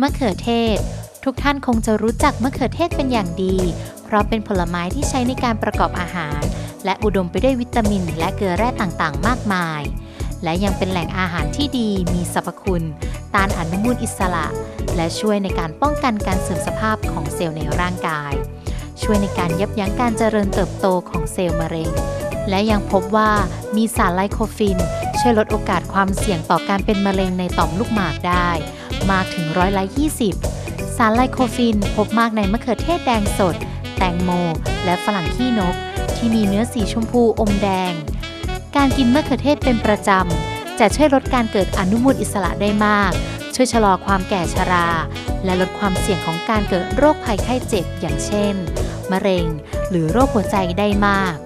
มะเขือเทศ ทุกท่านคงจะรู้จักมะเขือเทศเป็นอย่างดี เพราะเป็นผลไม้ที่ใช้ในการประกอบอาหาร และอุดมไปด้วยวิตามิน และเกลือแร่ต่างๆ มากมาย และยังเป็นแหล่งอาหารที่ดี มีสรรพคุณ ต้านอนุมูลอิสระ และช่วยในการป้องกันการเสื่อมสภาพของเซลล์ในร่างกาย ช่วยในการยับยั้งการเจริญเติบโตของเซลล์มะเร็ง และยังพบว่ามีสารไลโคฟิน ช่วยลดโอกาสความเสี่ยงต่อการเป็นมะเร็งในต่อมลูกหมากได้ มากถึงร้อยละ20 สารไลโคฟินพบมากในมะเขือเทศแดงสด แตงโม และฝรั่งขี้นก ที่มีเนื้อสีชมพูอมแดง การกินมะเขือเทศเป็นประจำ จะช่วยลดการเกิดอนุมูลอิสระได้มาก ช่วยชะลอความแก่ชรา และลดความเสี่ยงของการเกิดโรคภัยไข้เจ็บอย่างเช่น มะเร็ง หรือโรคหัวใจได้มาก